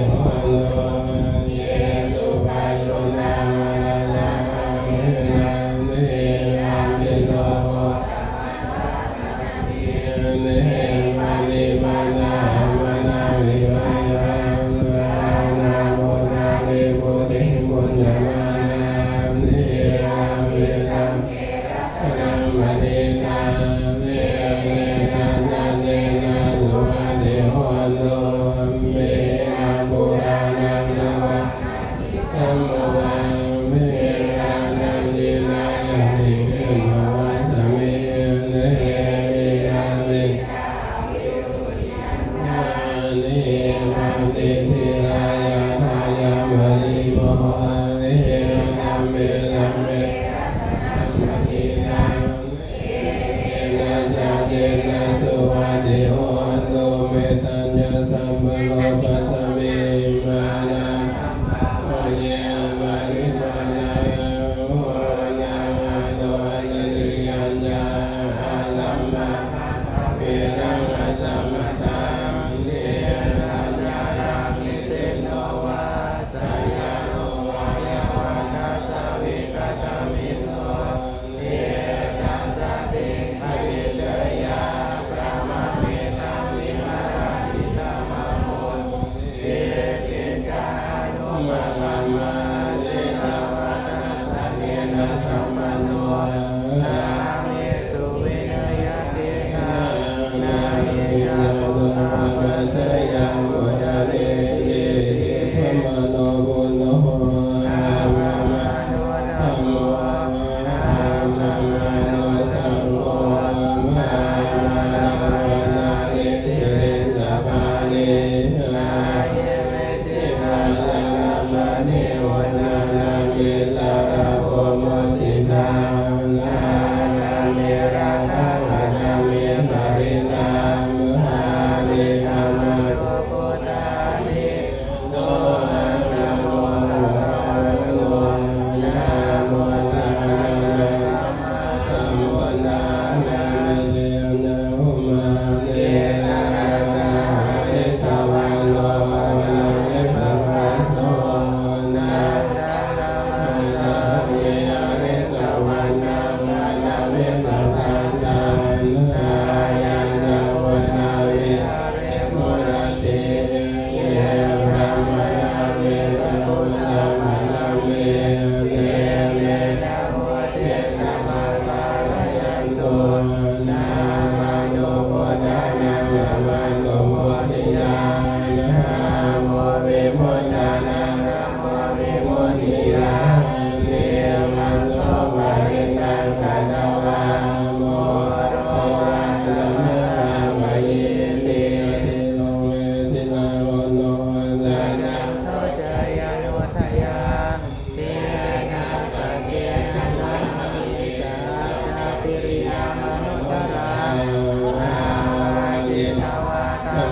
น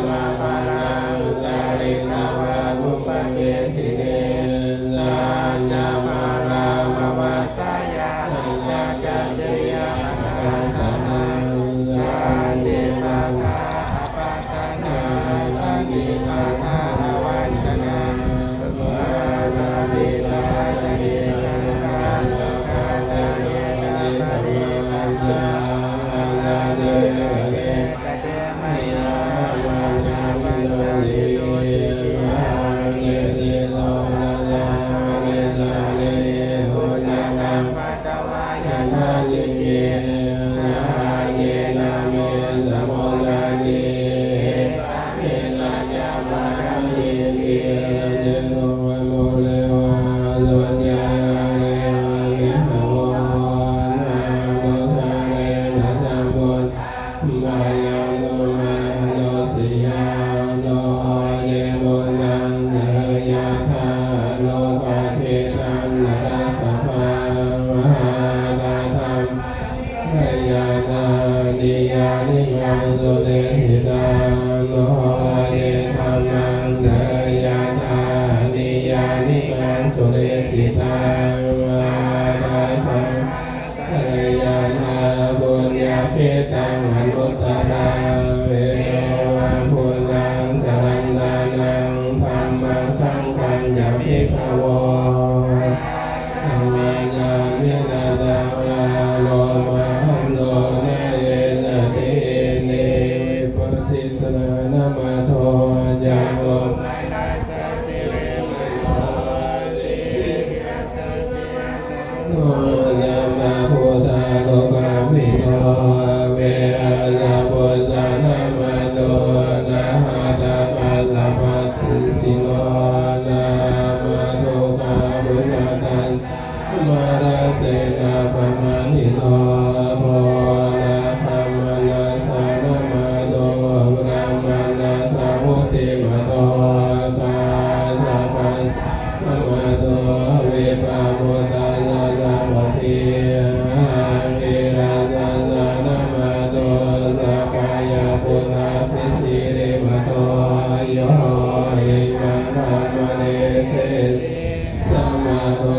มาปาลา เทตังอนุตตรังเววังพุลังสรันลนังธรรมังสังขังยามิขวอามิกาเมนาาโลมาหันเนเรติเนปสิสะนามาโท Samado